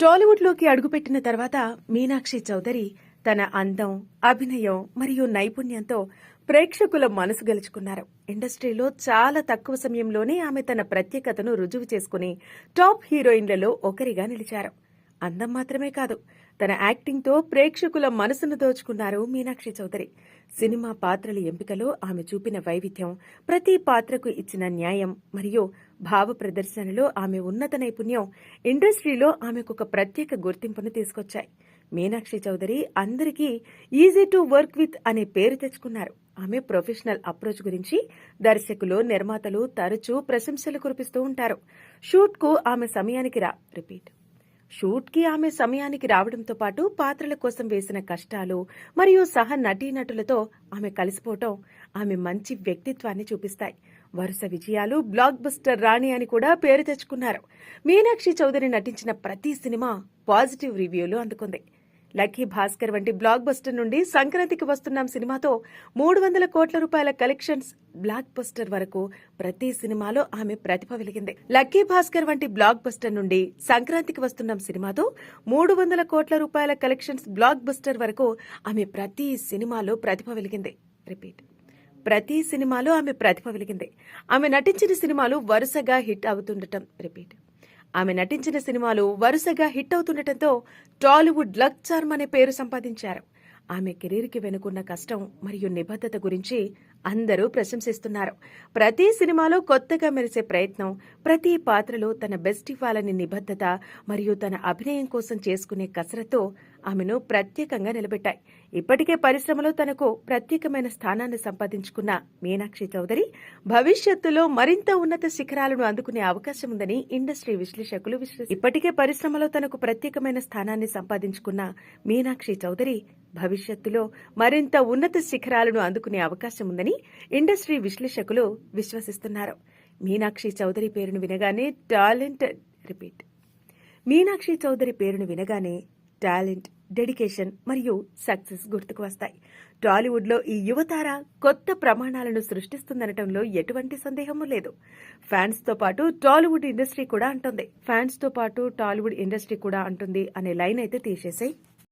టాలీవుడ్లోకి అడుగుపెట్టిన తర్వాత మీనాక్షి చౌదరి తన అందం అభినయం మరియు నైపుణ్యంతో ప్రేక్షకుల మనసు గెలుచుకున్నారు. ఇండస్ట్రీలో చాలా తక్కువ సమయంలోనే ఆమె తన ప్రత్యేకతను రుజువు చేసుకుని టాప్ హీరోయిన్లలో ఒకరిగా నిలిచారు. అందం మాత్రమే కాదు తన యాక్టింగ్తో ప్రేక్షకుల మనసును దోచుకున్నారు మీనాక్షి చౌదరి. సినిమా పాత్రల ఎంపికలో ఆమె చూపిన వైవిధ్యం ప్రతి పాత్రకు ఇచ్చిన న్యాయం మరియు భావ ప్రదర్శనలో ఆమె ఉన్నత నైపుణ్యం ఇండస్ట్రీలో ఆమెకు ఒక ప్రత్యేక గుర్తింపును తీసుకొచ్చాయి. మీనాక్షి చౌదరి అందరికీ ఈజీ టు వర్క్ విత్ అనే పేరు తెచ్చుకున్నారు. ఆమె ప్రొఫెషనల్ అప్రోచ్ గురించి దర్శకులు నిర్మాతలు తరచూ ప్రశంసలు కురిపిస్తూ ఉంటారు. షూట్కు ఆమె సమయానికి రా రిపీట్. షూట్కి ఆమె సమయానికి రావడంతో పాటు పాత్రల కోసం వేసిన కష్టాలు మరియు సహ నటీనటులతో ఆమె కలిసిపోవటం ఆమె మంచి వ్యక్తిత్వాన్ని చూపిస్తాయి. వరుస విజయాలు బ్లాక్ బస్టర్ రాణి అని కూడా పేరు తెచ్చుకున్నారు. మీనాక్షి చౌదరి నటించిన ప్రతి సినిమా పాజిటివ్ రివ్యూలు అందుకుంది. లక్కీ భాస్కర్ వంటి బ్లాక్ బస్టర్ నుండి సంక్రాంతికి వస్తున్నాం సినిమాతో మూడు వందల కోట్ల రూపాయల కలెక్షన్స్ బ్లాక్ బస్టర్ వరకు ప్రతి సినిమాలో ఆమె ప్రతిభ వెలిగింది. లక్కీ భాస్కర్ వంటి బ్లాక్ బస్టర్ నుండి సంక్రాంతికి వస్తున్నాం సినిమాతో మూడు వందల కోట్ల రూపాయల కలెక్షన్స్ బ్లాక్ బస్టర్ వరకు ఆమె ప్రతి సినిమాలో ప్రతిభ వెలిగింది. రిపీట్. ప్రతి సినిమాలో ఆమె ప్రతిభ వెలిగింది. ఆమె నటించిన సినిమాలు వరుసగా హిట్ అవుతుండటం. రిపీట్. ఆమె నటించిన సినిమాలు వరుసగా హిట్ అవుతుండటంతో టాలీవుడ్ లక్ చార్మ్ అనే పేరు సంపాదించారు. ఆమె కెరీర్కి వెనుకున్న కష్టం మరియు నిబద్ధత గురించి అందరూ ప్రశంసిస్తున్నారు. ప్రతి సినిమాలో కొత్తగా మెరిసే ప్రయత్నం ప్రతి పాత్రలో తన బెస్ట్ ఇవ్వాలని నిబద్ధత మరియు తన అభినయం కోసం చేసుకునే కసరత్తు ఆమెను ప్రత్యేకంగా నిలబెట్టాయి. ఇప్పటికే పరిశ్రమలో తనకు ప్రత్యేకమైన స్థానాన్ని సంపాదించుకున్న మీనాక్షి చౌదరి భవిష్యత్తులో మరింత ఉన్నత శిఖరాలను అందుకునే అవకాశం ఉందని ఇండస్ట్రీ విశ్లేషకులు విశ్లేష ఇప్పటికే పరిశ్రమలో తనకు ప్రత్యేకమైన స్థానాన్ని సంపాదించుకున్న మీనాక్షి చౌదరి భవిష్యత్తులో మరింత ఉన్నత శిఖరాలను అందుకునే అవకాశం ఉందని ఇండస్ట్రీ విశ్లేషకులు విశ్వసిస్తున్నారు. మీనాక్షి చౌదరి పేరును వినగానే టాలెంట్ రిపీట్. మీనాక్షి చౌదరి పేరును వినగానే టాలెంట్ డెడికేషన్ మరియు సక్సెస్ గుర్తుకు వస్తాయి. టాలీవుడ్లో ఈ యువతార కొత్త ప్రమాణాలను సృష్టిస్తుందనటంలో ఎటువంటి సందేహము లేదు. ఫ్యాన్స్తో పాటు టాలీవుడ్ ఇండస్ట్రీ కూడా అంటుంది. ఫ్యాన్స్తో పాటు టాలీవుడ్ ఇండస్ట్రీ కూడా అంటుంది అనే లైన్ అయితే తీసేసాయి.